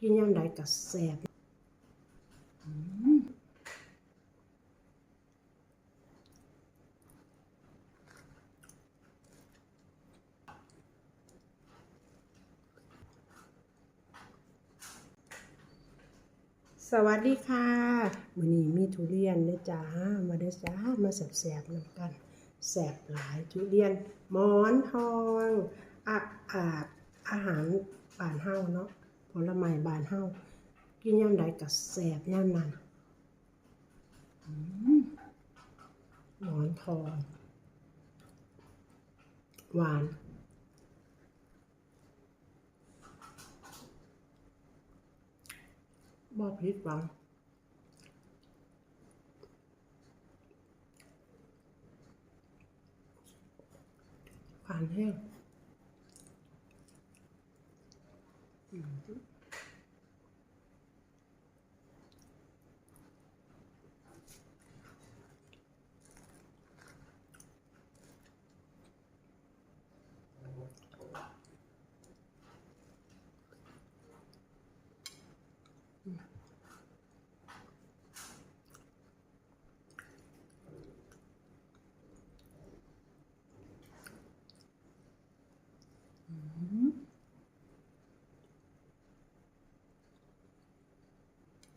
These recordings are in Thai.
กินยามใดก็แซ่บสวัสดีค่ะวันนี้มีทุเรียนเด้อจ้ามาเด้จ้ามาแสบๆนำกันแสบหลายทุเรียนหมอนทองออาดอาหารบ้านเฮาเนาะ ผลไม้บานเฮากินยามใดก็แสบยามนั้นหมอนทองหวานบ่ผิดหวังหวานแห้ง อ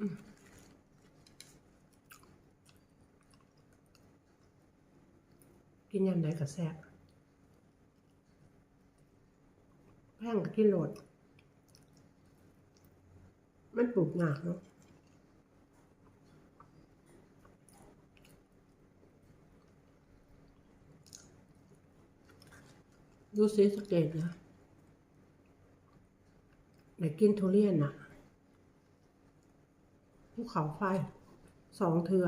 ืม กินยามใดก็แซ่บแพงก็กินโหลด มันปลูกยากเนาะดูสีสเกตนะได้กินทุเรียนอะภูเขาไฟสองเทือ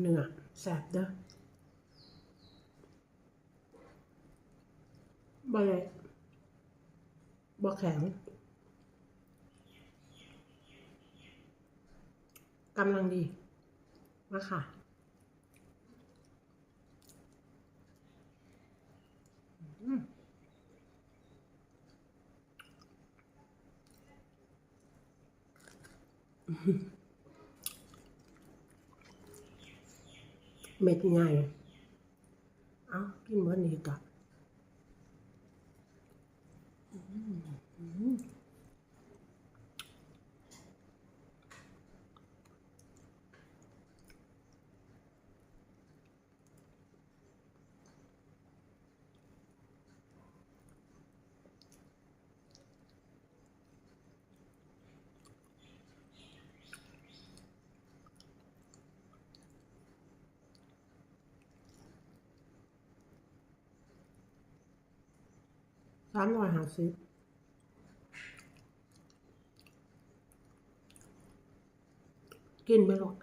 เนื้อแสบเด้อบ่เลยบ่แข็งกำลังดีมาค่ะอืม เม็ดใหญ่ เอากินเมื่อนี้ก่อน สามร้อยห้าสิบกินไปหรอก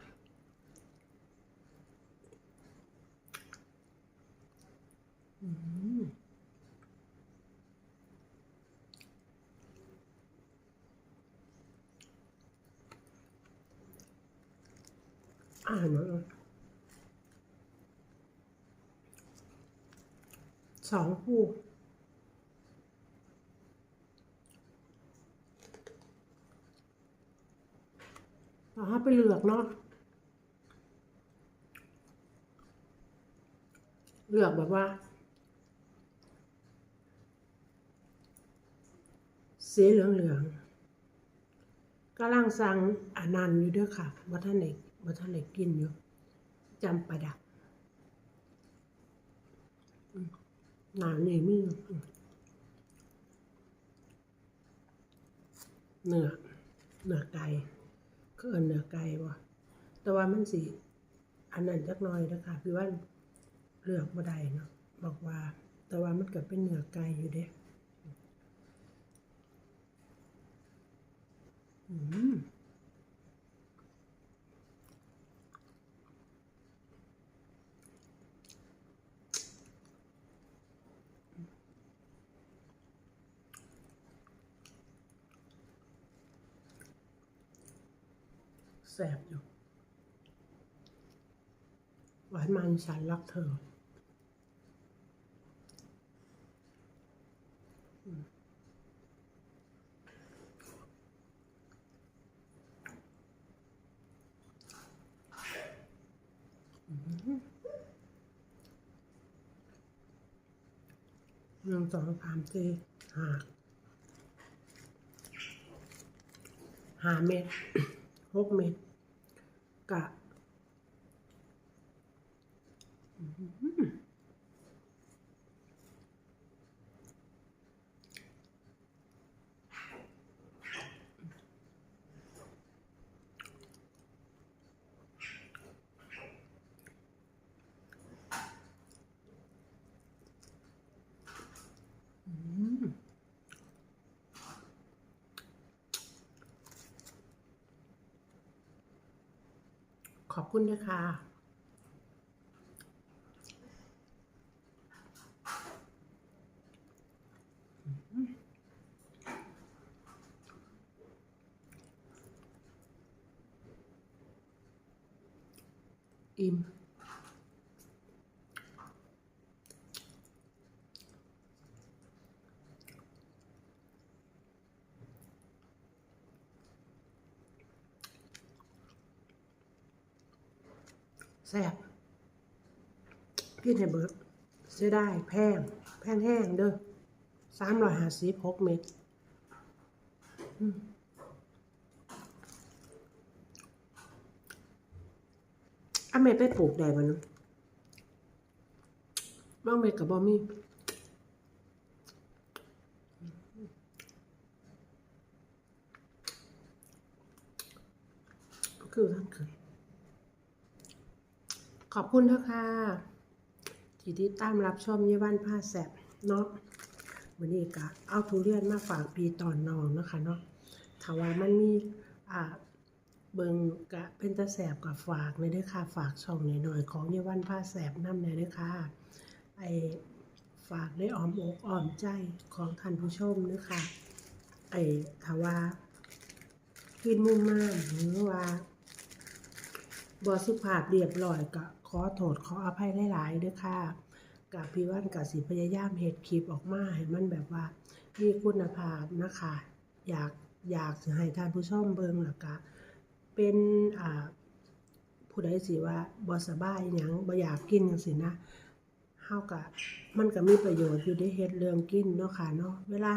อ่านมาเลยสองคู่ เอาไปเหลือกเนาะเหลือกแบบว่าสีเหลืองเหลืองกำลังสั่งอานันต์อยู่ด้วยค่ะบัท่านเอกบัท่านเอกกินอยู่จำประดับหนานี่มีอยู่อืมเนื้อเนื้อไก่ เกินเนื้อไก่ว่ะแต่ว่ามันสิอันนั้นจักหน่อยนะคะพี่ว่าเลือกบ่ได้เนาะบอกว่า แต่ว่ามันก็เป็นเนื้อไก่อยู่เด้อืม แสบอยู่ หวานมันฉันรักเธอ หนึ่งสองสามสี่ห้าห้าเม็ด 6 เม็ดกะอื้อหือข อบคุณด้วยค่ะอิ่ม แซ่บพี่ในเบิร์ดเสียได้แพง แพงแห้งเด้อสามร้อยห้าสิบหกเม็ดอเม็ดไปปลูกได้บ่เนาะบางเม็ดกับบอมี่คือท่านเคย ขอบคุณนะคะที่ติดตามรับชมเยวันผ้าแสบเนาะวันนี้ก็เอาทุเรียนมาฝากปีตอนนองนะคะเนาะถ้าว่ามันมีอ่าเบิงกะเป็นตาแสบกับฝากในเด้อค่ะ ฝากช่องหน่อยๆของเยวันผ้าแสบน้ำในเด้อค่ะไอฝากได้ออมอกออมใจของท่านผู้ชมเด้อค่ะไอถ้าว่ากินมุ่งมากหรือว่า บอสุภาพเรียบร้อยก็ขอโทษขออภัยหลายๆเด้วยค่ะกับพี่ว่านกับสิพยายามเฮ็ดคลิปออกมาให้มันแบบว่า มีคุณภาพนะคะ อยากอยากให้ท่านผู้ชมเบิ่งแล้วก็เป็นอ่าผู้ใดสิว่าบ่สบายหยังบ่อยากกินจังซี่นะเฮาก็มันก็มีประโยชน์อยู่ได้เฮ็ดเรื่องกินเนาะค่ะเนาะเวลา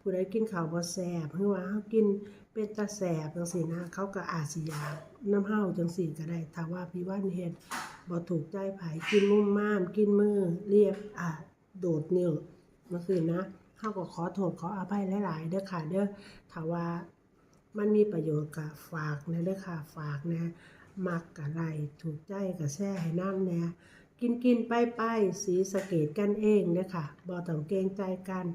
ผู้ใดกินข้าวบ่แซ่บหรือว่าเฮากินเป็นตาแซ่บจังซี่นะเขาก็อาจสิอยาก น้ำเฮาจังซี่ก็ได้ถ้าว่าพี่ว่านเฮ็ดบ่ถูกใจไผกินมุ่มม่ามกินมือเรียบอ่าโดดเนิ้วจังซี่นะเฮาก็ขอโทษขออภัยหลาย ๆ เด้อค่ะเด้อถ้าว่ามันมีประโยชน์ก็ฝากนะเด้อค่ะฝากนะมักกะไรถูกใจกะแซ่ให้น้ำแน่กินกินไปไปสีสเกตกันเองเด้อค่ะบ่ต้องเกรงใจกัน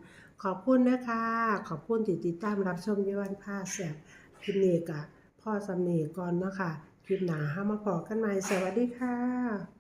ขอบคุณนะคะ ขอบคุณที่ติดตามรับชมยวันผ้าแสบคลิปนี้กะ พ่อสำเนีก่อนเนาะคะคลิปหนาห้ามาพอกันใหม่สวัสดีค่ะ